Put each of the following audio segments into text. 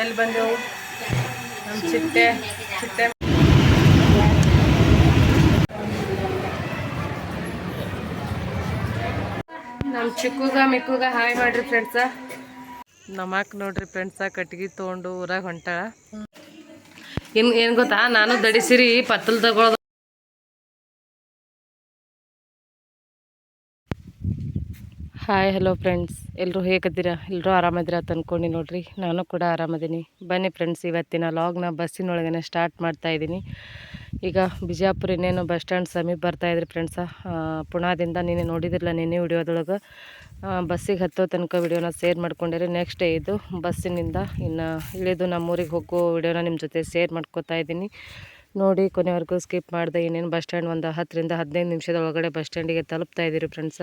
ಎಲ್ಲಿ ಬಂದೆವು? ನಮ್ಮ ಚಿಟ್ಟೆ ಚಿಟ್ಟೆ. ನಮ್ಮ ಚಿಕ್ಕುಗ, ಮಿಕ್ಕುಗ, ಹಾಯ್ ಮಾಡ್ರಿ ಫ್ರೆಂಡ್ಸ ನಮಕ್ ನೋಡ್ರಿ ಫ್ರೆಂಡ್ಸ ಕಟ್ಗಿ ತೊಗೊಂಡು ಊರಾಗ ಹೊಂಟಾಳ. ಏನು, ಏನ್ ಗೊತ್ತಾ? ನಾನು ದಡಿಸಿರಿ, ಪತ್ತಲ್ ತಗೊಳೋದು. ಹಾಯ್ ಹಲೋ ಫ್ರೆಂಡ್ಸ್ ಎಲ್ಲರೂ ಹೇಗಿದ್ದೀರಾ? ಎಲ್ಲರೂ ಆರಾಮದಿರ ಅಂತ ಅಂದ್ಕೊಂಡು ನೋಡ್ರಿ. ನಾನು ಕೂಡ ಆರಾಮದೀನಿ ಬನ್ನಿ ಫ್ರೆಂಡ್ಸ್ ಇವತ್ತಿನ ಲಾಗ್ನ ಬಸ್ಸಿನೊಳಗೇ ಸ್ಟಾರ್ಟ್ ಮಾಡ್ತಾ ಇದ್ದೀನಿ. ಈಗ ಬಿಜಾಪುರ ಇನ್ನೇನು ಬಸ್ ಸ್ಟ್ಯಾಂಡ್ ಸಮೀಪ ಬರ್ತಾ ಇದ್ರಿ ಫ್ರೆಂಡ್ಸ ಪುಣಾದಿಂದ ನೀನು ನೋಡಿದಿರಲ್ಲ ನಿನ್ನೆ ವಿಡಿಯೋದೊಳಗೆ. ಬಸ್ಸಿಗೆ ಹತ್ತೋ ತನಕ ವಿಡಿಯೋನ ಶೇರ್ ಮಾಡ್ಕೊಂಡಿರಿ. ನೆಕ್ಸ್ಟ್ ಇದು ಬಸ್ಸಿನಿಂದ ಇನ್ನು ಇಳಿದು ನಮ್ಮೂರಿಗೆ ಹೋಗೋ ವಿಡಿಯೋನ ನಿಮ್ಮ ಜೊತೆ ಶೇರ್ ಮಾಡ್ಕೋತಾ ಇದ್ದೀನಿ. ನೋಡಿ, ಕೊನೆವರೆಗೂ ಸ್ಕಿಪ್ ಮಾಡಿದೆ ಇನ್ನೇನು ಬಸ್ ಸ್ಟ್ಯಾಂಡ್ ಒಂದು ಹತ್ತರಿಂದ ಹದಿನೈದು ನಿಮಿಷದ ಒಳಗಡೆ ಬಸ್ ಸ್ಟ್ಯಾಂಡಿಗೆ ತಲುಪ್ತಾ ಇದ್ದೀರಿ ಫ್ರೆಂಡ್ಸ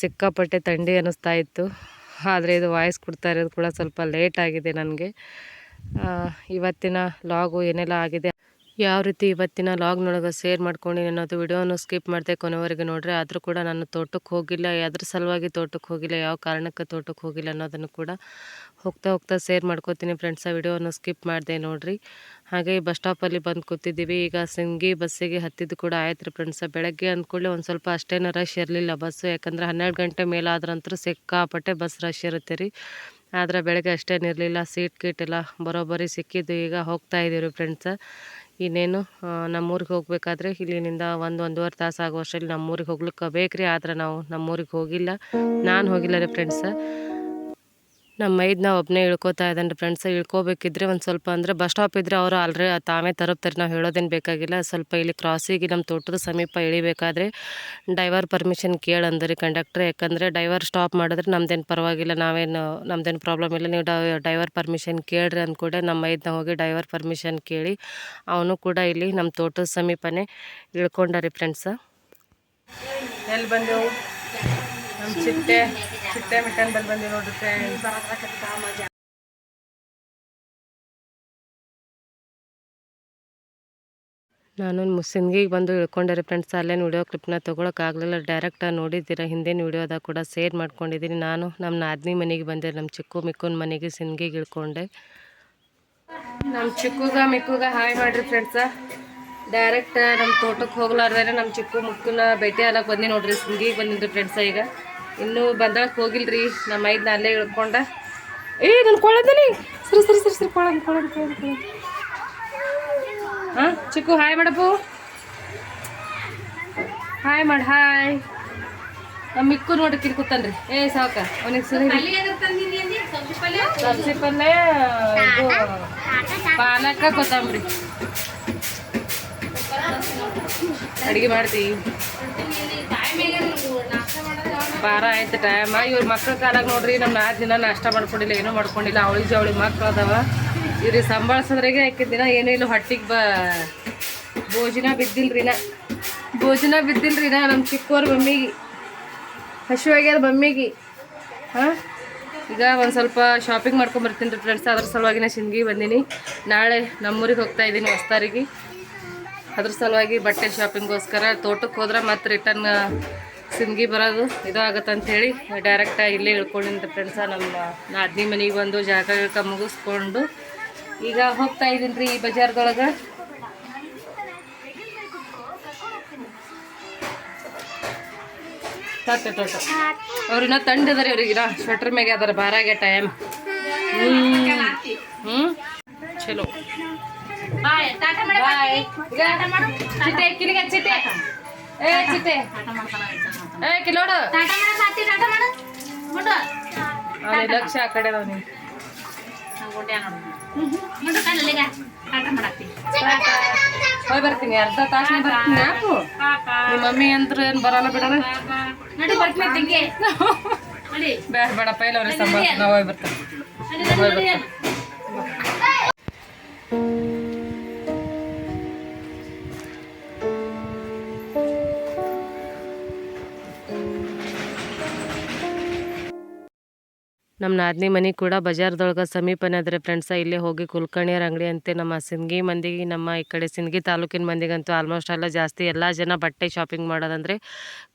ಸಿಕ್ಕಾಪಟ್ಟೆ ಥಂಡಿ ಅನ್ನಿಸ್ತಾ ಇತ್ತು. ಆದರೆ ಇದು ವಾಯ್ಸ್ ಕೊಡ್ತಾ ಇರೋದು ಕೂಡ ಸ್ವಲ್ಪ ಲೇಟ್ ಆಗಿದೆ ನನಗೆ. ಇವತ್ತಿನ ಲಾಗು ಏನೆಲ್ಲ ಆಗಿದೆ? ಯಾವ ರೀತಿ ಇವತ್ತಿನ ಲಾಗ್ನೊಳಗೆ ಶೇರ್ ಮಾಡ್ಕೊಂಡಿನಿ ಅನ್ನೋದು ವಿಡಿಯೋನು ಸ್ಕಿಪ್ ಮಾಡಿದೆ ಕೊನೆವರೆಗೆ ನೋಡ್ರಿ ಆದರೂ ಕೂಡ ನಾನು ತೋಟಕ್ಕೆ ಹೋಗಿಲ್ಲ ಅದ್ರ ಸಲುವಾಗಿ ತೋಟಕ್ಕೆ ಹೋಗಿಲ್ಲ, ಯಾವ ಕಾರಣಕ್ಕೆ ತೋಟಕ್ಕೆ ಹೋಗಿಲ್ಲ ಅನ್ನೋದನ್ನು ಕೂಡ ಹೋಗ್ತಾ ಹೋಗ್ತಾ ಶೇರ್ ಮಾಡ್ಕೋತೀನಿ ಫ್ರೆಂಡ್ಸ ವಿಡಿಯೋನ ಸ್ಕಿಪ್ ಮಾಡಿದೆ ನೋಡ್ರಿ. ಹಾಗೆ ಬಸ್ ಸ್ಟಾಪಲ್ಲಿ ಬಂದು ಕೂತಿದ್ದೀವಿ, ಈಗ ಸಿಂಗಿ ಬಸ್ಸಿಗೆ ಹತ್ತಿದ್ದು ಕೂಡ ಆಯ್ತು ರೀ ಫ್ರೆಂಡ್ಸ ಬೆಳಗ್ಗೆ ಅಂದ್ಕೊಳ್ಳಿ ಒಂದು ಸ್ವಲ್ಪ ಅಷ್ಟೇನು ರಶ್ ಇರಲಿಲ್ಲ ಬಸ್ಸು ಯಾಕಂದ್ರೆ ಹನ್ನೆರಡು ಗಂಟೆ ಮೇಲಾದ್ರಂತೂ ಸಿಕ್ಕಾಪಟ್ಟೆ ಬಸ್ ರಶ್ ಇರುತ್ತೆ ರೀ. ಆದರೆ ಬೆಳಗ್ಗೆ ಅಷ್ಟೇನಿರಲಿಲ್ಲ ಸೀಟ್ ಗೀಟ್ ಎಲ್ಲ ಬರೋಬ್ಬರಿ ಸಿಕ್ಕಿದ್ದು, ಈಗ ಹೋಗ್ತಾ ಇದ್ದೀವಿ ಫ್ರೆಂಡ್ಸ ಇನ್ನೇನು ನಮ್ಮೂರಿಗೆ ಹೋಗಬೇಕಾದ್ರೆ ಇಲ್ಲಿನಿಂದ ಒಂದು ಒಂದೂವರೆ ತಾಸು ಆಗುವಷ್ಟರಲ್ಲಿ ನಮ್ಮೂರಿಗೆ ಹೋಗ್ಲಿಕ್ಕೆ ಬೇಕ್ರಿ ಆದ್ರೆ ನಾವು ನಮ್ಮೂರಿಗೆ ಹೋಗಿಲ್ಲ. ನಾನು ಹೋಗಿಲ್ಲ ರೀ ಫ್ರೆಂಡ್ಸ ನಮ್ಮ ಮೈದ್ನ ಒಬ್ಬನೇ ಇಳ್ಕೊತಾ ಇದ್ದಾನೆ ಫ್ರೆಂಡ್ಸ್ ಇಳ್ಕೋಬೇಕಿದ್ರೆ ಒಂದು ಸ್ವಲ್ಪ ಅಂದರೆ ಬಸ್ ಸ್ಟಾಪ್ ಇದ್ದರೆ ಅವರು ಆಲ್ರೆ ತಾವೇ ತರುತ್ತಾರೆ ನಾವು ಹೇಳೋದೇನು ಬೇಕಾಗಿಲ್ಲ. ಸ್ವಲ್ಪ ಇಲ್ಲಿ ಕ್ರಾಸಿಗೆ ನಮ್ಮ ತೋಟದ ಸಮೀಪ ಇಳಿಬೇಕಾದ್ರೆ ಡೈವರ್ ಪರ್ಮಿಷನ್ ಕೇಳಂದ್ರಿ ಕಂಡಕ್ಟ್ರ್ ಯಾಕಂದರೆ ಡೈವರ್ ಸ್ಟಾಪ್ ಮಾಡಿದ್ರೆ ನಮ್ದೇನು ಪರವಾಗಿಲ್ಲ, ನಾವೇನು ನಮ್ದೇನು ಪ್ರಾಬ್ಲಮ್ ಇಲ್ಲ. ನೀವು ಡೈವರ್ ಪರ್ಮಿಷನ್ ಕೇಳ್ರಿ ಅಂದ್ಕೂಡೆ ನಮ್ಮ ಮೈದ್ನ ಹೋಗಿ ಡೈವರ್ ಪರ್ಮಿಷನ್ ಕೇಳಿ ಅವನು ಕೂಡ ಇಲ್ಲಿ ನಮ್ಮ ತೋಟದ ಸಮೀಪನೇ ಇಳ್ಕೊಂಡ ರೀ ಫ್ರೆಂಡ್ಸ ಎಲ್ಲಿ ಬಂದೆವು? ನಮ್ಮ ಚಿಟ್ಟೆ ಚಿಟ್ಟೆ ಮಿಟ್ಟನ್ ಬಲ್ಲಿ ಬಂದೀವಿ ನೋಡ್ರಿ ಫ್ರೆಂಡ್ಸ್ ನಾನು ಮುಸ್ಸಿನ್ಗಿಗೆ ಬಂದು ಇಳ್ಕೊಂಡೆ ರೀ ಫ್ರೆಂಡ್ಸ್ ಅಲ್ಲೇನು ವಿಡಿಯೋ ಕ್ಲಿಪ್ನ ತೊಗೊಳಕ್ಕಾಗಲಿಲ್ಲ ಡೈರೆಕ್ಟ್ ನೋಡಿದ್ದೀರ, ಹಿಂದಿನ ವಿಡಿಯೋದಾಗ ಕೂಡ ಶೇರ್ ಮಾಡ್ಕೊಂಡಿದ್ದೀನಿ. ನಾನು ನಮ್ಮ ನಾದಿನಿ ಮನೆಗೆ ಬಂದೆ ನಮ್ಮ ಚಿಕ್ಕು ಮಿಕ್ಕುನ ಮನೆಗೆ ಸಿನ್ಗಿಗೆ ಇಳ್ಕೊಂಡೆ. ನಮ್ಮ ಚಿಕ್ಕುಗ ಮಿಕ್ಕುಗ ಹಾಯ್ ಮಾಡಿರಿ ಫ್ರೆಂಡ್ಸ ಡೈರೆಕ್ಟ್ ನಮ್ಮ ತೋಟಕ್ಕೆ ಹೋಗ್ಲಾರ್ದಾರೆ ನಮ್ಮ ಚಿಕ್ಕು ಮುಕ್ಕನ ಭೇಟಿ ಆಗಕ್ಕೆ ಬಂದು ನೋಡ್ರಿ ಸಿಂಗಿಗೆ ಬಂದಿದ್ರಿ ಫ್ರೆಂಡ್ಸ ಈಗ. ಇನ್ನೂ ಬಂದಾಗ ಹೋಗಿಲ್ರಿ. ನಮ್ಮ ಐದನ್ನ ಅಲ್ಲೇ ಇಳ್ಕೊಂಡ. ಏ ನನ್ನ ಕೊಳದಲ್ಲಿ ಸರಿ ಸರಿ ಸರಿ ಸರಿ ಕೊಳ ಕೊಳದ ಕೊಳದ ಹಾಂ, ಚಿಕ್ಕು, ಹಾಯ್ ಮಾಡಪ್ಪು. ಹಾಯ್ ಮಾಡಿ, ಹಾಯ್. ನಮ್ಮ ಮಿಕ್ಕು ನೋಡಿ ಕಿರ್ಕುತ್ತಾನ್ರಿ ಏ ಸಾಕ ಅವನಿಗೆ ಸರಿ ಸಬ್ಸಿ ಪಲ್ಯ ಪಾಲಕ ಕೊತ್ತಂಬ್ರಿ. ಅಡಿಗೆ ಮಾಡ್ತೀವಿ ಬಾರ ಆಯ್ತು ಟೈಮ್ ಇವ್ರ ಮಕ್ಳ ಕಾಲಾಗ ನೋಡ್ರಿ ನಮ್ಮ ನಾಲ್ಕು ದಿನ ನಾಷ್ಟ ಮಾಡ್ಕೊಂಡಿಲ್ಲ, ಏನೂ ಮಾಡ್ಕೊಂಡಿಲ್ಲ. ಅವಳಿ ಜವಳಿ ಮಕ್ಳು ಅದಾವ. ಇವ್ರಿಗೆ ಸಂಭಾಳ್ಸೋದ್ರಾಗೆ ಆಕೆ ದಿನ ಏನೂ ಇಲ್ಲ, ಹೊಟ್ಟಿಗೆ ಬಾ ಭೋಜನ ಬಿದ್ದಿಲ್ರಿ ನಾ ಭೋಜನ ಬಿದ್ದಿಲ್ರಿ ನಾ ನಮ್ಮ ಚಿಕ್ಕವ್ರ ಮಮ್ಮಿಗೆ ಹಸಿವಾಗ್ಯಾರ ಮಮ್ಮಿಗೆ? ಹಾಂ? ಈಗ ಒಂದು ಸ್ವಲ್ಪ ಶಾಪಿಂಗ್ ಮಾಡ್ಕೊಂಬರ್ತೀನಿ ರೀ ಫ್ರೆಂಡ್ಸ್ ಅದ್ರ ಸಲುವಾಗಿ ನಾ ಶಿನ್ಗಿ ಬಂದೀನಿ. ನಾಳೆ ನಮ್ಮೂರಿಗೆ ಹೋಗ್ತಾ ಇದ್ದೀನಿ ಹೊಸ್ತಾರಿಗೆ. ಅದ್ರ ಸಲುವಾಗಿ ಬಟ್ಟೆ ಶಾಪಿಂಗ್ಗೋಸ್ಕರ ತೋಟಕ್ಕೆ ಹೋದ್ರೆ ಮತ್ತೆ ರಿಟರ್ನ್ ಸಿಂದಗಿ ಬರೋದು ಇದು ಆಗತ್ತೆ ಹೇಳಿ ಡೈರೆಕ್ಟ್ ಇಲ್ಲೇ ಇಳ್ಕೊಂಡಿದ್ದೆ ಫ್ರೆಂಡ್ಸ ನಮ್ಮ ನಾದಿನಿ ಮನೆಗೆ ಬಂದು ಜಾಗ ಗಿಳ್ಕ ಮುಗಿಸ್ಕೊಂಡು ಈಗ ಹೋಗ್ತಾ ಇದ್ದೀನಿ ರೀ ಈ ಬಜಾರ್ದೊಳಗೆ. ತಟ್ಟೆ ತೊಟ್ಟು ಅವ್ರಿನ್ನ ತಂಡದಾರೆ ಅವ್ರಿಗಿನ ಸ್ವೆಟ್ರ್ ಮ್ಯಾಗೆ ಅದಾರ ಬಾರಾಗೆ ಟೈಮ್ ಹ್ಞೂ ಚಲೋ. ಬಾಯ್ ಚಿಟ್ಟೆ ಕಿಲಿಗೆ ಚಿಟ್ಟೆ ಏ ಚಿಟ್ಟೆ ಏ ಕಿಲೋಡು ಅವನಿಗೆ ಲಕ್ಷ ಆ ಕಡೆ ಅವನಿಗೆ ಹೋಗಿ ಬರ್ತೀನಿ ಅರ್ಧ ತಾಸು ಬರ್ತೀನಿ ಯಾಕು ನಿಮ್ಮ ಮಮ್ಮಿ ಅಂತ್ರ ಏನು ಬರಲ್ಲ ಬಿಡಲ್ಲ ಬೇಡ ಬೇಡಪ್ಪ ಇಲ್ಲ ಅವ್ರಿಗೆ ಸಂಬಂಧ ನಾವು ಹೋಗಿ ಬರ್ತೀನಿ. ಹೋಗಿ ಬರ್ತೀನಿ. ನಮ್ಮ ನಾದಿನಿ ಮನೆ ಕೂಡ ಬಜಾರ್ದೊಳಗೆ ಸಮೀಪನೇ ಅದ್ರೆ ಫ್ರೆಂಡ್ಸ ಇಲ್ಲೇ ಹೋಗಿ ಕುಲ್ಕರ್ಣಿಯರ ಅಂಗಡಿ ಅಂತೆ. ನಮ್ಮ ಸಿಂದಗಿ ಮಂದಿಗೆ, ನಮ್ಮ ಈ ಕಡೆ ಸಿಂದಗಿ ತಾಲೂಕಿನ ಮಂದಿಗಂತೂ ಆಲ್ಮೋಸ್ಟ್ ಎಲ್ಲ ಜಾಸ್ತಿ ಎಲ್ಲ ಜನ ಬಟ್ಟೆ ಶಾಪಿಂಗ್ ಮಾಡೋದಂದರೆ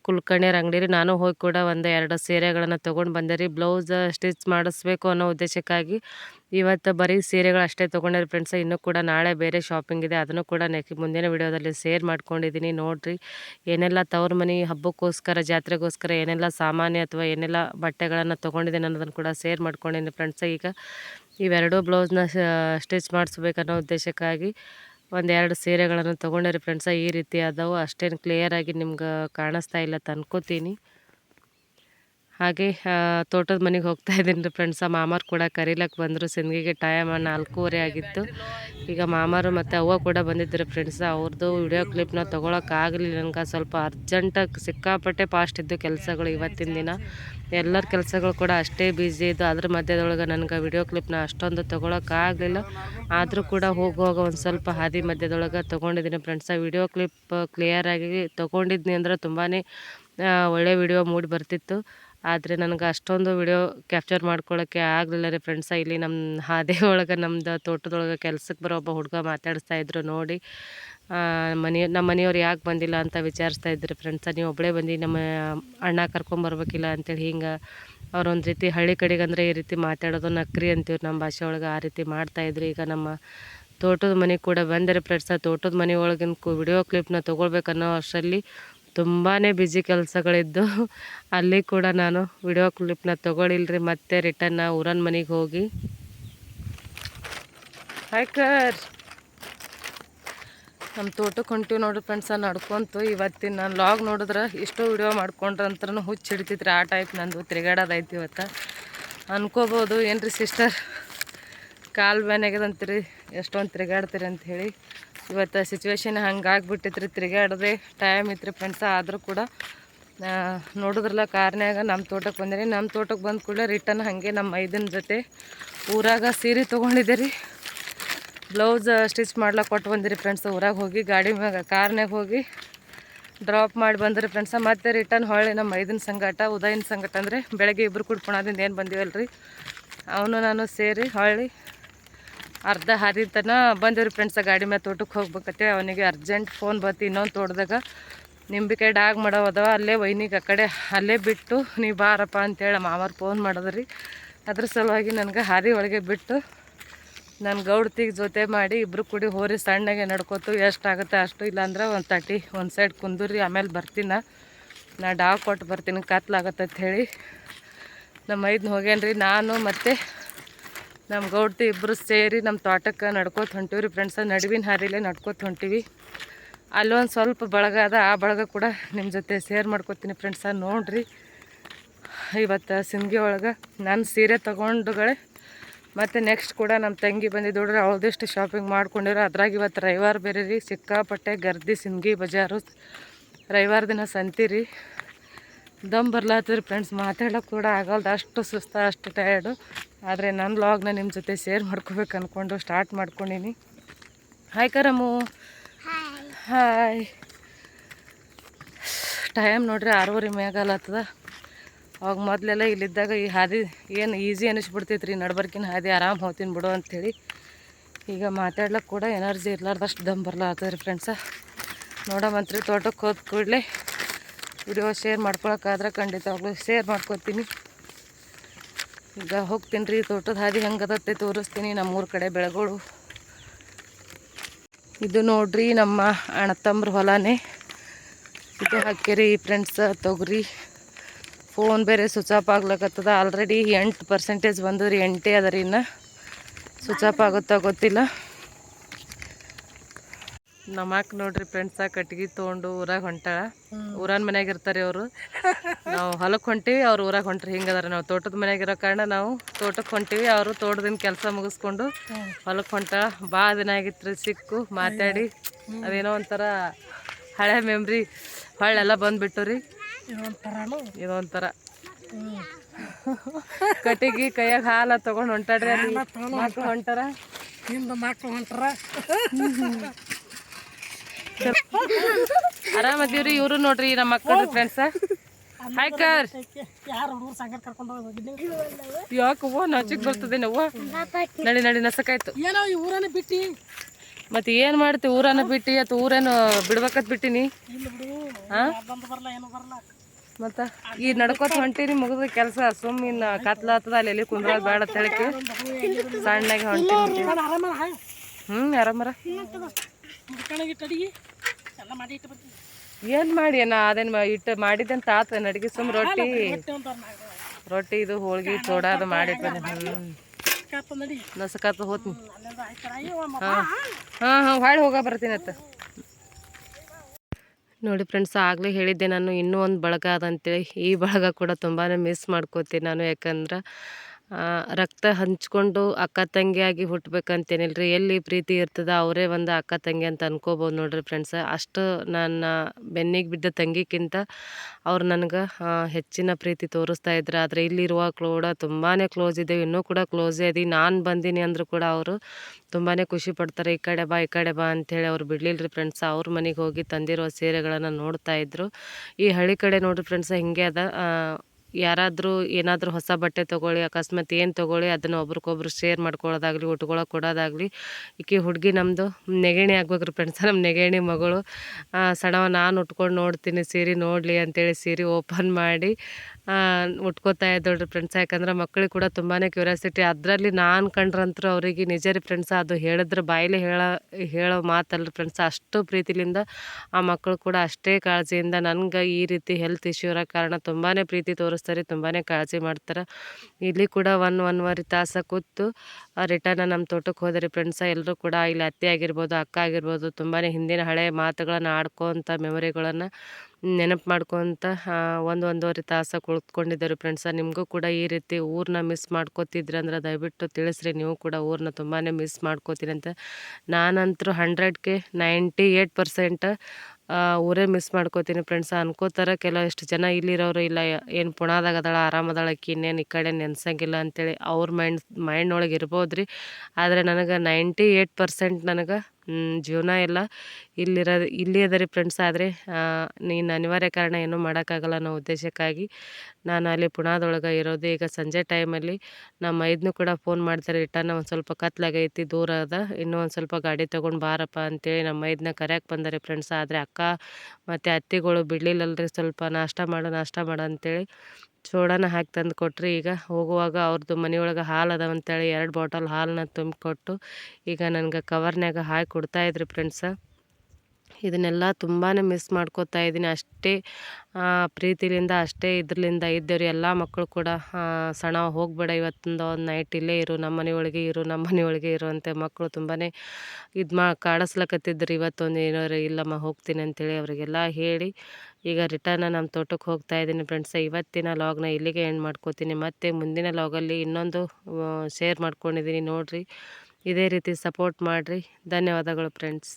ಕುಲ್ಕರ್ಣಿಯರ ಅಂಗಡಿ ನಾನು ಹೋಗಿ ಕೂಡ ಒಂದು ಎರಡು ಸೀರೆಗಳನ್ನು ತೊಗೊಂಡು ಬಂದೆ ರೀ. ಬ್ಲೌಸ್ ಸ್ಟಿಚ್ ಮಾಡಿಸ್ಬೇಕು ಅನ್ನೋ ಉದ್ದೇಶಕ್ಕಾಗಿ ಇವತ್ತು ಬರೀ ಸೀರೆಗಳು ಅಷ್ಟೇ ತೊಗೊಂಡಿರಿ ಫ್ರೆಂಡ್ಸ್. ಇನ್ನೂ ಕೂಡ ನಾಳೆ ಬೇರೆ ಶಾಪಿಂಗ್ ಇದೆ. ಅದನ್ನು ಕೂಡ ನೆಕ್ ಮುಂದಿನ ವಿಡಿಯೋದಲ್ಲಿ ಸೇರ್ ಮಾಡ್ಕೊಂಡಿದ್ದೀನಿ. ನೋಡಿರಿ, ಏನೆಲ್ಲ ತವ್ರ ಮನೆ ಹಬ್ಬಕ್ಕೋಸ್ಕರ, ಜಾತ್ರೆಗೋಸ್ಕರ ಏನೆಲ್ಲ ಸಾಮಾನ್ಯ ಅಥವಾ ಏನೆಲ್ಲ ಬಟ್ಟೆಗಳನ್ನು ತೊಗೊಂಡಿದ್ದೀನಿ ಅನ್ನೋದನ್ನು ಕೂಡ ಸೇರ್ ಮಾಡ್ಕೊಂಡಿದ್ದೀನಿ ಫ್ರೆಂಡ್ಸ್. ಈಗ ಇವೆರಡೂ ಬ್ಲೌಸ್ನ ಸ್ಟಿಚ್ ಮಾಡಿಸ್ಬೇಕನ್ನೋ ಉದ್ದೇಶಕ್ಕಾಗಿ ಒಂದೆರಡು ಸೀರೆಗಳನ್ನು ತೊಗೊಂಡಿರಿ ಫ್ರೆಂಡ್ಸ ಈ ರೀತಿ ಅದಾವು. ಅಷ್ಟೇನು ಕ್ಲಿಯರಾಗಿ ನಿಮ್ಗೆ ಕಾಣಿಸ್ತಾ ಇಲ್ಲ ಅಂತ ಅನ್ಕೋತೀನಿ. ಹಾಗೆ ತೋಟದ ಮನೆಗೆ ಹೋಗ್ತಾ ಇದ್ದೀನಿ ರೀ ಫ್ರೆಂಡ್ಸ ಮಾಮಾರು ಕೂಡ ಕರೀಲಕ್ಕೆ ಬಂದರು. ಸಿಂಧಿಗೆ ಟೈಮ್ ನಾಲ್ಕೂವರೆ ಆಗಿತ್ತು. ಈಗ ಮಾಮಾರು ಮತ್ತು ಅವ್ವ ಕೂಡ ಬಂದಿದ್ದರು ಫ್ರೆಂಡ್ಸ ಅವ್ರದ್ದು ವಿಡಿಯೋ ಕ್ಲಿಪ್ನ ತೊಗೊಳಕ್ಕಾಗಲಿಲ್ಲ ನನಗೆ ಸ್ವಲ್ಪ ಅರ್ಜೆಂಟಾಗಿ ಸಿಕ್ಕಾಪಟ್ಟೆ ಫಾಸ್ಟ್ ಇದ್ದು ಕೆಲಸಗಳು ಇವತ್ತಿನ ದಿನ. ಎಲ್ಲರ ಕೆಲಸಗಳು ಕೂಡ ಅಷ್ಟೇ ಬ್ಯುಸಿ ಇದ್ದು, ಅದ್ರ ಮಧ್ಯದೊಳಗೆ ನನಗೆ ವಿಡಿಯೋ ಕ್ಲಿಪ್ನ ಅಷ್ಟೊಂದು ತೊಗೊಳಕ್ಕಾಗಲಿಲ್ಲ ಆದರೂ ಕೂಡ ಹೋಗುವಾಗ ಒಂದು ಸ್ವಲ್ಪ ಹಾದಿ ಮಧ್ಯದೊಳಗೆ ತೊಗೊಂಡಿದ್ದೀನಿ ಫ್ರೆಂಡ್ಸ ವಿಡಿಯೋ ಕ್ಲಿಪ್ ಕ್ಲಿಯರಾಗಿ ತೊಗೊಂಡಿದ್ನಿ ಅಂದರೆ ತುಂಬಾ ಒಳ್ಳೆ ವಿಡಿಯೋ ಮೂಡಿ ಬರ್ತಿತ್ತು. ಆದರೆ ನನಗೆ ಅಷ್ಟೊಂದು ವಿಡಿಯೋ ಕ್ಯಾಪ್ಚರ್ ಮಾಡ್ಕೊಳ್ಳೋಕ್ಕೆ ಆಗಲಿಲ್ಲ ರೀ ಫ್ರೆಂಡ್ಸ ಇಲ್ಲಿ ನಮ್ಮ ಹಾದಿ ಒಳಗೆ ನಮ್ಮದು ತೋಟದೊಳಗೆ ಕೆಲ್ಸಕ್ಕೆ ಬರೋ ಒಬ್ಬ ಹುಡುಗ ಮಾತಾಡಿಸ್ತಾ ಇದ್ರು ನೋಡಿ. ಮನೆ ನಮ್ಮ ಮನೆಯವ್ರು ಯಾಕೆ ಬಂದಿಲ್ಲ ಅಂತ ವಿಚಾರಿಸ್ತಾ ಇದ್ರು ಫ್ರೆಂಡ್ಸ ನೀವು ಒಬ್ಬಳೇ ಬಂದು, ನಮ್ಮ ಅಣ್ಣ ಕರ್ಕೊಂಬರ್ಬೇಕಿಲ್ಲ ಅಂತೇಳಿ ಹಿಂಗೆ ಅವ್ರೊಂದು ರೀತಿ ಹಳ್ಳಿ ಕಡೆಗೆ ಅಂದರೆ ಈ ರೀತಿ ಮಾತಾಡೋದು ನಕ್ರಿ ಅಂತೀವಿ ನಮ್ಮ ಭಾಷೆ ಒಳಗೆ. ಆ ರೀತಿ ಮಾಡ್ತಾಯಿದ್ರು ಈಗ ನಮ್ಮ ತೋಟದ ಮನೆ ಕೂಡ ಬಂದರೆ ಫ್ರೆಂಡ್ಸ ತೋಟದ ಮನೆ ಒಳಗಿನ ವಿಡಿಯೋ ಕ್ಲಿಪ್ನ ತೊಗೊಳ್ಬೇಕನ್ನೋ ಅಷ್ಟರಲ್ಲಿ ತುಂಬಾ ಬ್ಯುಸಿ ಕೆಲಸಗಳಿದ್ದು. ಅಲ್ಲಿ ಕೂಡ ನಾನು ವಿಡಿಯೋ ಕ್ಲಿಪ್ನ ತೊಗೊಳಿಲ್ರಿ, ಮತ್ತೆ ರಿಟರ್ನ್ ಊರನ್ ಮನೆಗೆ ಹೋಗಿ. ಹಾಯ್ಕರ್ ನಮ್ಮ ತೋಟಕ್ಕೆ ಹೊಂಟಿವಿ ನೋಡ್ರಿ ಫ್ರೆಂಡ್ಸ ನಡ್ಕೊಂತು. ಇವತ್ತಿನ ನಾನು ಲಾಗ್ ನೋಡಿದ್ರೆ ಇಷ್ಟೋ ವಿಡಿಯೋ ಮಾಡ್ಕೊಂಡ್ರೆ ಅಂತೂ ಹುಚ್ಚು ಹಿಡಿತಿದ್ರೆ ಆ ಟೈಪ್ ನಂದು ತಿರುಗಾಡೋದೈತಿ ಇವತ್ತು. ಅನ್ಕೋಬೋದು. ರೀ ಸಿಸ್ಟರ್ ಕಾಲು ಬ್ಯಾನಾಗ್ಯದಂತೀರಿ ಎಷ್ಟೊಂದು ತಿರುಗಾಡ್ತೀರಿ ಅಂತ ಹೇಳಿ ಇವತ್ತು ಸಿಚುವೇಶನ್ ಹಂಗೆ ಆಗಿಬಿಟ್ಟಿತ್ರಿ ತಿರುಗಾಡದೆ ಟೈಮ್ ಇತ್ತು ಫ್ರೆಂಡ್ಸ ಆದರೂ ಕೂಡ. ನೋಡಿದ್ರಲ್ಲ ಕಾರ್ನ್ಯಾಗ ನಮ್ಮ ತೋಟಕ್ಕೆ ಬಂದಿರಿ ನಮ್ಮ ತೋಟಕ್ಕೆ ಬಂದ ಕೂಡಲೇ ರಿಟರ್ನ್ ಹಾಗೆ ನಮ್ಮ ಮೈದನ ಜೊತೆ ಊರಾಗ ಸೀರೆ ತೊಗೊಂಡಿದ್ದೆ ರೀ ಬ್ಲೌಸ್ ಸ್ಟಿಚ್ ಮಾಡ್ಲಿಕ್ಕೆ ಕೊಟ್ಟು ಬಂದಿರಿ ಫ್ರೆಂಡ್ಸ್ ಊರಾಗ ಹೋಗಿ ಗಾಡಿ ಮ್ಯಾಗ, ಕಾರ್ನ್ಯಾಗ ಹೋಗಿ ಡ್ರಾಪ್ ಮಾಡಿ ಬಂದಿರಿ ಫ್ರೆಂಡ್ಸ ಮತ್ತೆ ರಿಟರ್ನ್ ಹೊಳ್ಳಿ ನಮ್ಮ ಮೈದನ ಸಂಗಟ, ಉದಯನ ಸಂಗಟ ಅಂದರೆ ಬೆಳಗ್ಗೆ ಇಬ್ಬರು ಕುಡ್ಕೊಳದಿಂದ ಏನು ಬಂದಿವಲ್ರಿ? ಅವನು ನಾನು ಸೇರಿ ಹೊಳ್ಳಿ ಅರ್ಧ ಹಾದಿ ತನ ಬಂದಿವ್ರಿ ಫ್ರೆಂಡ್ಸ ಗಾಡಿ ಮೇಲೆ ತೋಟಕ್ಕೆ ಹೋಗ್ಬೇಕತ್ತೆ. ಅವನಿಗೆ ಅರ್ಜೆಂಟ್ ಫೋನ್ ಬತ್ತಿ ಇನ್ನೊಂದು ತೋಟದಾಗ ನಿಂಬಿಕಾಯಿ ಡಾಗ್ ಮಾಡೋದವ ಅಲ್ಲೇ ವೈನಿಗೆ ಆ ಕಡೆ ಅಲ್ಲೇ ಬಿಟ್ಟು, ನೀ ಬಾರಪ್ಪ ಅಂತೇಳಿ ಮಾವಾರು ಫೋನ್ ಮಾಡಿದ್ರಿ. ಅದ್ರ ಸಲುವಾಗಿ ನನಗೆ ಹಾರಿ ಒಳಗೆ ಬಿಟ್ಟು, ನಾನು ಗೌಡ್ತಿಗೆ ಜೊತೆ ಮಾಡಿ ಇಬ್ಬರು ಕೂಡಿ ಹೋರಿ, ಸಣ್ಣಗೆ ನಡ್ಕೋತು. ಎಷ್ಟಾಗುತ್ತೆ ಅಷ್ಟು ಇಲ್ಲಾಂದ್ರೆ ಒಂದು ತಟ್ಟಿ ಒಂದು ಸೈಡ್ ಕುಂದ್ರಿ ಆಮೇಲೆ ಬರ್ತೀನ. ನಾ ಡಾಗ್ ಕೊಟ್ಟು ಬರ್ತೀನಿ ಕತ್ಲಾಗತ್ತೆ ಹೇಳಿ. ನಮ್ಮ ಐದನ್ನ ಹೋಗ್ಯಾನ್ರಿ. ನಾನು ಮತ್ತು ನಮ್ಮ ಗೌಡ್ತಿ ಇಬ್ಬರು ಸೇರಿ ನಮ್ಮ ತೋಟಕ್ಕೆ ನಡ್ಕೋತ ಹೊಂಟೀವಿ ರೀ ಫ್ರೆಂಡ್ಸ ನಡುವಿನ ಹಾರಿಲೇ ನಡ್ಕೋತ ಹೊಂಟಿವಿ. ಅಲ್ಲೊಂದು ಸ್ವಲ್ಪ ಬಳಗ ಅದ, ಆ ಬಳಗ ಕೂಡ ನಿಮ್ಮ ಜೊತೆ ಶೇರ್ ಮಾಡ್ಕೋತೀನಿ ಫ್ರೆಂಡ್ಸ ನೋಡಿರಿ. ಇವತ್ತು ಸಿಂಗಿ ಒಳಗೆ ನಾನು ಸೀರೆ ತೊಗೊಂಡುಗಳೆ, ಮತ್ತು ನೆಕ್ಸ್ಟ್ ಕೂಡ ನಮ್ಮ ತಂಗಿ ಬಂದಿದ್ದು ನೋಡ್ರಿ, ಅವಳದಿಷ್ಟು ಶಾಪಿಂಗ್ ಮಾಡ್ಕೊಂಡಿರೋ. ಅದ್ರಾಗ ಇವತ್ತು ರವಿವಾರ ಬೇರೆ ರೀ, ಸಿಕ್ಕಾಪಟ್ಟೆ ಗರ್ದಿ ಸಿಂಗಿ ಬಜಾರು. ರವಿವಾರ ದಿನ ಸಂತಿ ರೀ. ದಮ್ ಬರ್ಲಾತ್ರಿ ಫ್ರೆಂಡ್ಸ್ ಮಾತಾಡೋಕೆ ಕೂಡ ಆಗಲ್ದು, ಅಷ್ಟು ಸುಸ್ತ, ಅಷ್ಟು ಟಯರ್ಡು ಆದರೆ ನನ್ನ ಲಾಗ್ನ ನಿಮ್ಮ ಜೊತೆ ಶೇರ್ ಮಾಡ್ಕೋಬೇಕು ಅಂದ್ಕೊಂಡು ಸ್ಟಾರ್ಟ್ ಮಾಡ್ಕೊಂಡೀನಿ. ಹಾಯ್ ಕರಮು. ಹಾಯ್ ಟೈಮ್ ನೋಡ್ರಿ ಆರೂವರೆ ಮೇಗಾಲತ್ತದ ಅವಾಗ ಮೊದಲೆಲ್ಲ ಇಲ್ಲಿದ್ದಾಗ ಈ ಹಾದಿ ಏನು ಈಸಿ ಅನಿಸ್ಬಿಡ್ತೈತೆ ರೀ ನಡ್ಬರ್ಕಿನ ಹಾದಿ ಆರಾಮ್ ಹೋಗ್ತೀನಿ ಬಿಡು ಅಂಥೇಳಿ ಈಗ ಮಾತಾಡ್ಲಿಕ್ಕೆ ಕೂಡ ಎನರ್ಜಿ ಇರ್ಲಾರ್ದಷ್ಟು ದಮ್ ಬರ್ಲಾತ್ತದ ರೀ ಫ್ರೆಂಡ್ಸ ನೋಡಮಂತ್ರಿ ತೋಟಕ್ಕೆ ಹೋದ ಕೂಡಲೇ ವಿಡಿಯೋ ಶೇರ್ ಮಾಡ್ಕೊಳಕ್ಕಾದ್ರೆ ಖಂಡಿತವಾಗ್ಲೂ ಶೇರ್ ಮಾಡ್ಕೊತೀನಿ. ಈಗ ಹೋಗ್ತೀನಿ ರೀ, ತೋಟದ ಹಾದಿ ಹೆಂಗದತ್ತೆ ತೋರಿಸ್ತೀನಿ ನಮ್ಮೂರ ಕಡೆ ಬೆಳೆಗಳು. ಇದು ನೋಡ್ರಿ ನಮ್ಮ ಅಣ್ಣತಂಬ್ರ ಹೊಲನೇ. ಇದು ಹಾಕಿರಿ ಫ್ರೆಂಡ್ಸ್ ತೊಗರಿ. ಫೋನ್ ಬೇರೆ ಸ್ವಿಚ್ ಆಫ್ ಆಗ್ಲಕತ್ತದ. ಆಲ್ರೆಡಿ ಎಂಟು ಪರ್ಸೆಂಟೇಜ್ ಬಂದದ್ರಿ, ಎಂಟೇ ಅದ ರೀ ಇನ್ನು. ಸ್ವಿಚ್ ಆಫ್ ಆಗುತ್ತಾ ಗೊತ್ತಿಲ್ಲ. ನಮ್ಮ ಅಕ್ಕ ನೋಡ್ರಿ ಫ್ರೆಂಡ್ಸ ಕಟ್ಗಿ ತೊಗೊಂಡು ಊರಾಗ ಹೊಂಟಾಳ. ಊರನ್ ಮನ್ಯಾಗ ಇರ್ತಾರೆ ಅವರು. ನಾವು ಹೊಲಕ್ಕೆ ಹೊಂಟಿವಿ ಅವ್ರು ಊರಾಗ ಹೊಂಟ್ರಿ ಹಿಂಗದಾರ ನಾವು ತೋಟದ ಮನ್ಯಾಗ ಇರೋ ಕಾರಣ ನಾವು ತೋಟಕ್ಕೆ ಹೊಂಟಿವಿ ಅವರು ತೋಟದಿಂದ ಕೆಲಸ ಮುಗಿಸ್ಕೊಂಡು ಹೊಲಕ್ಕೆ ಹೊಂಟಾಳ. ಭಾಳ ದಿನ ಆಗಿತ್ತು ಸಿಕ್ಕು ಮಾತಾಡಿ. ಅದೇನೋ ಒಂಥರ ಹಳೆ ಮೆಮ್ರಿ ಹೊಳ್ಳೆಲ್ಲ ಬಂದ್ಬಿಟ್ಟು ರೀ ಇದೊಂಥರ. ಕಟ್ಟಿಗೆ ಕೈಯಾಗ ಹಾಲ ತಗೊಂಡು ಹೊಂಟಾಡ್ರಿ ಮಕ್ಳು ಹೊಂಟಾರ? ಮಕ್ಳು ಹೊಂಟ್ರ? ಆರಾಮದೀವ್ರಿ ಇವರು ನೋಡ್ರಿ ನಮ್ಮ ಮಕ್ಕಳು ಫ್ರೆಂಡ್ಸ ಹಾಯ್ ಕರ್ ಯಾಕವ್ವ ನಾಚಿಕ್ ಬರ್ತದೆ ನೋವ್ವ. ನಡಿ ನಡಿ ನಸಕಾಯ್ತು. ಬಿಟ್ಟು. ಮತ್ತೆ ಏನ್ ಮಾಡ್ತಿ ಊರನ್ನ ಬಿಟ್ಟಿ ಅಥವಾ ಊರೇನು ಬಿಡ್ಬೇಕತ್ ಬಿಟ್ಟಿನಿ? ಮತ್ತು ಈ ನಡ್ಕೋತ ಹೊಂಟೀನಿ ಮುಗಿದ ಕೆಲಸ. ಸುಮ್ಮ ಕತ್ಲ ಹತ್ತದ ಅಲ್ಲಿ ಎಲ್ಲಿ ಕುಂದ್ರೋದು ಬೇಡ ತೆಳಕ್ಕೆ ಸಣ್ಣಗೆ ಹೊಂಟಿ ಹ್ಮ್ ಆರಾಮ ಆರಾಮರ ಏನು ಮಾಡಿ ನಾ ಅದೇನು ಇಟ್ಟು ಮಾಡಿದ್ದಂತ ಆತ ನಡಿಗೆ ಸುಮ್ ರೊಟ್ಟಿ. ರೊಟ್ಟಿ ಇದು ಹೋಳ್ಗೆ ತೋಡ ಅದು ಹ್ಞೂ ಕಾಪ ನಡಿ ನಸಕತ್ತ ಹೋತ್ನಿ. ಹಾಂ. ಹಾಂ ಹಾಂ ಹೋಗ ಬರ್ತೀನತ್ತ ನೋಡಿ ಫ್ರೆಂಡ್ಸ್ ಆಗಲೇ ಹೇಳಿದ್ದೆ ನಾನು ಇನ್ನೂ ಒಂದು ಬಳಗ ಅದಂತೇಳಿ ಈ ಬಳಗ ಕೂಡ ತುಂಬಾ ಮಿಸ್ ಮಾಡ್ಕೋತೀನಿ ನಾನು ಯಾಕಂದ್ರೆ ರಕ್ತ ಹಂಚ್ಕೊಂಡು ಅಕ್ಕ ತಂಗಿಯಾಗಿ ಹುಟ್ಬೇಕಂತೇನಿಲ್ರಿ? ಎಲ್ಲಿ ಪ್ರೀತಿ ಇರ್ತದ? ಅವರೇ ಒಂದು ಅಕ್ಕ ತಂಗಿ ಅಂತ ಅನ್ಕೋಬೋದು ನೋಡ್ರಿ ಫ್ರೆಂಡ್ಸ್ ಅಷ್ಟು ನನ್ನ ಬೆನ್ನಿಗೆ ಬಿದ್ದ ತಂಗಿಕ್ಕಿಂತ ಅವ್ರು ನನಗೆ ಹೆಚ್ಚಿನ ಪ್ರೀತಿ ತೋರಿಸ್ತಾ ಇದ್ರು. ಆದರೆ ಇಲ್ಲಿರುವ ಕೂಡ ತುಂಬಾ ಕ್ಲೋಸ್ ಇದ್ದೇವೆ. ಇನ್ನೂ ಕೂಡ ಕ್ಲೋಸ್ ಇದೆ ನಾನು ಬಂದೀನಿ ಅಂದರೂ ಕೂಡ ಅವರು ತುಂಬಾ ಖುಷಿ ಪಡ್ತಾರೆ. ಈ ಕಡೆ ಬಾ, ಈ ಕಡೆ ಬಾ ಅಂಥೇಳಿ ಅವ್ರು ರೀ ಫ್ರೆಂಡ್ಸ್ ಅವ್ರ ಮನೆಗೆ ಹೋಗಿ ತಂದಿರುವ ಸೀರೆಗಳನ್ನು ನೋಡ್ತಾ ಇದ್ರು. ಈ ಹಳ್ಳಿ ಕಡೆ ನೋಡ್ರಿ ಫ್ರೆಂಡ್ಸ್ ಹಿಂಗೆ ಅದ. ಯಾರಾದರೂ ಏನಾದರೂ ಹೊಸ ಬಟ್ಟೆ ತೊಗೊಳ್ಳಿ, ಅಕಸ್ಮಾತ್ ಏನು ತೊಗೊಳ್ಳಿ, ಅದನ್ನು ಒಬ್ರಿಗೊಬ್ರು ಶೇರ್ ಮಾಡ್ಕೊಳ್ಳೋದಾಗಲಿ ಉಟ್ಕೊಳ್ಳೋಕೆ ಕೊಡೋದಾಗಲಿ ಈಕೆ ಹುಡುಗಿ ನಮ್ಮದು ನೆಗಣಿ ಆಗ್ಬೇಕ್ರಿ ಫ್ರೆಂಡ್ಸ್ ನಮ್ಮ ನೆಗಣಿ ಮಗಳು. ಸಣ್ಣವ ನಾನು ಉಟ್ಕೊಂಡು ನೋಡ್ತೀನಿ, ಸೀರೆ ನೋಡಲಿ ಅಂತೇಳಿ ಸೀರೆ ಓಪನ್ ಮಾಡಿ ಉಟ್ಕೋತಾ ಇದ್ದೋಳ್ರಿ ಫ್ರೆಂಡ್ಸ್ ಯಾಕಂದ್ರೆ ಮಕ್ಕಳಿಗೆ ಕೂಡ ತುಂಬಾ ಕ್ಯೂರಿಯಾಸಿಟಿ ಅದರಲ್ಲಿ ನಾನು ಕಂಡ್ರಂತರೂ ಅವರಿಗೆ ನಿಜ ರೀ ಫ್ರೆಂಡ್ಸ್ ಅದು ಹೇಳಿದ್ರೆ ಬಾಯಲ್ಲಿ ಹೇಳೋ ಹೇಳೋ ಮಾತಲ್ಲ ಫ್ರೆಂಡ್ಸ್ ಅಷ್ಟು ಪ್ರೀತಿಲಿಂದ ಆ ಮಕ್ಕಳು ಕೂಡ ಅಷ್ಟೇ ಕಾಳಜಿಯಿಂದ ನನಗೆ ಈ ರೀತಿ ಹೆಲ್ತ್ ಇಶ್ಯೂ ಇರೋ ಕಾರಣ ತುಂಬಾ ಪ್ರೀತಿ ತೋರಿಸ್ತಾರೆ ತುಂಬಾ ಕಾಳಜಿ ಮಾಡ್ತಾರೆ. ಇಲ್ಲಿ ಕೂಡ ಒನ್ ಒನ್ವರೆ ತಾಸ ಕೂತು ರಿಟರ್ನ್ ನಮ್ಮ ತೋಟಕ್ಕೆ ಹೋದರೆ ಫ್ರೆಂಡ್ಸ ಎಲ್ಲರೂ ಕೂಡ ಇಲ್ಲಿ ಅತ್ತೆ ಆಗಿರ್ಬೋದು, ಅಕ್ಕ ಆಗಿರ್ಬೋದು ತುಂಬಾ ಹಿಂದಿನ ಹಳೆಯ ಮಾತುಗಳನ್ನು ಆಡ್ಕೊತ ಮೆಮೊರಿಗಳನ್ನು ನೆನಪು ಮಾಡ್ಕೊತ ಒಂದು ಒಂದೂವರೆ ತಾಸು ಕುಳಿತುಕೊಂಡಿದ್ದರು ಫ್ರೆಂಡ್ಸ ನಿಮಗೂ ಕೂಡ ಈ ರೀತಿ ಊರನ್ನ ಮಿಸ್ ಮಾಡ್ಕೋತಿದ್ರಿ ಅಂದ್ರೆ ದಯವಿಟ್ಟು ತಿಳಿಸ್ರಿ, ನೀವು ಕೂಡ ಊರನ್ನ ತುಂಬಾ ಮಿಸ್ ಮಾಡ್ಕೋತೀರಿ ಅಂತ. ನಾನಂತರೂ ಹಂಡ್ರೆಡ್ಗೆ ನೈಂಟಿ ಏಯ್ಟ್ ಪರ್ಸೆಂಟ್ ಊರೇ ಮಿಸ್ ಮಾಡ್ಕೋತೀನಿ ಫ್ರೆಂಡ್ಸ್ ಅನ್ಕೋತಾರೆ ಕೆಲವಷ್ಟು ಜನ ಇಲ್ಲಿರೋರು ಇಲ್ಲ, ಏನು ಪುಣಾದಾಗ ಅದಾಳ, ಆರಾಮದಾಳ ಅಕ್ಕಿ ಇನ್ನೇನು ಈ ಕಡೆ ನೆನ್ಸಂಗಿಲ್ಲ ಅಂತೇಳಿ ಅವ್ರ ಮೈಂಡ್ ಮೈಂಡ್ನೊಳಗೆ ಇರ್ಬೋದು ರೀ ಆದರೆ ನನಗೆ ನೈಂಟಿ ಏಯ್ಟ್ ಪರ್ಸೆಂಟ್ ನನಗೆ ಜೀವನ ಎಲ್ಲ ಇಲ್ಲಿರೋದು ಇಲ್ಲಿ ಅದ ರೀ ಫ್ರೆಂಡ್ಸ್ ಆದರೆ ನೀನು ಅನಿವಾರ್ಯ ಕಾರಣ ಏನೂ ಮಾಡೋಕ್ಕಾಗಲ್ಲ ಅನ್ನೋ ಉದ್ದೇಶಕ್ಕಾಗಿ ನಾನು ಅಲ್ಲಿ ಪುಣಾದೊಳಗೆ ಇರೋದು. ಈಗ ಸಂಜೆ ಟೈಮಲ್ಲಿ ನಮ್ಮ ಐದನೂ ಕೂಡ ಫೋನ್ ಮಾಡ್ತಾರೆ ರಿಟರ್ನ್ ಒಂದು ಸ್ವಲ್ಪ ಕತ್ಲಾಗೈತಿ ದೂರ ಅದ, ಇನ್ನೂ ಒಂದು ಸ್ವಲ್ಪ ಗಾಡಿ ತೊಗೊಂಡು ಬಾರಪ್ಪ ಅಂತೇಳಿ ನಮ್ಮ ಐದನ್ನ ಕರೆಯಕ್ಕೆ ಬಂದರೆ ಫ್ರೆಂಡ್ಸ್ ಆದರೆ ಅಕ್ಕ ಮತ್ತು ಅತ್ತಿಗಳು, ಬಿಡಲಿಲ್ಲಲ್ರಿ, ಸ್ವಲ್ಪ ನಾಷ್ಟ ಮಾಡು ನಾಷ್ಟ ಮಾಡು ಅಂತೇಳಿ ಚೂಡನ ಹಾಕಿ ತಂದು ಕೊಟ್ರಿ. ಈಗ ಹೋಗುವಾಗ ಅವ್ರದ್ದು ಮನೆಯೊಳಗೆ ಹಾಲು ಅದಾವ ಅಂತೇಳಿ ಎರಡು ಬಾಟಲ್ ಹಾಲನ್ನ ತುಂಬಿಕೊಟ್ಟು ಈಗ ನನಗೆ ಕವರ್ನ್ಯಾಗ ಹಾಕಿ ಕೊಡ್ತಾ ಇದ್ರಿ ಫ್ರೆಂಡ್ಸ ಇದನ್ನೆಲ್ಲ ತುಂಬಾ ಮಿಸ್ ಮಾಡ್ಕೋತಾ ಇದ್ದೀನಿ. ಅಷ್ಟೇ ಪ್ರೀತಿಲಿಂದ, ಅಷ್ಟೇ ಇದ್ರಲಿಂದ ಇದ್ದೇವ್ರಿ ಎಲ್ಲ ಮಕ್ಕಳು ಕೂಡ ಸಣ ಸಣ್ಣ ಹೋಗಬೇಡ, ಇವತ್ತಿಂದ ಒಂದು ನೈಟ್ ಇಲ್ಲೇ ಇರು ನಮ್ಮ ಮನೆಯೊಳಗೆ ಇರು ನಮ್ಮ ಮನೆಯೊಳಗೆ ಇರು ಅಂತ ಮಕ್ಕಳು ತುಂಬಾ ಇದು ಮಾ, ಕಾಡಿಸ್ಲಕತ್ತಿದ್ರು. ಇವತ್ತೊಂದು ಏನಾರು ಇಲ್ಲಮ್ಮ, ಹೋಗ್ತೀನಿ ಅಂತೇಳಿ ಅವರಿಗೆಲ್ಲ ಹೇಳಿ, ಈಗ ರಿಟರ್ನ ನಮ್ಮ ತೋಟಕ್ಕೆ ಹೋಗ್ತಾ ಇದ್ದೀನಿ ಫ್ರೆಂಡ್ಸ್ ಇವತ್ತಿನ ಲಾಗ್ನ ಇಲ್ಲಿಗೆ ಎಂಡ್ ಮಾಡ್ಕೋತೀನಿ. ಮತ್ತು ಮುಂದಿನ ಲಾಗಲ್ಲಿ ಇನ್ನೊಂದು ಶೇರ್ ಮಾಡ್ಕೊಂಡಿದ್ದೀನಿ. ನೋಡಿರಿ, ಇದೇ ರೀತಿ ಸಪೋರ್ಟ್ ಮಾಡಿರಿ. ಧನ್ಯವಾದಗಳು ಫ್ರೆಂಡ್ಸ್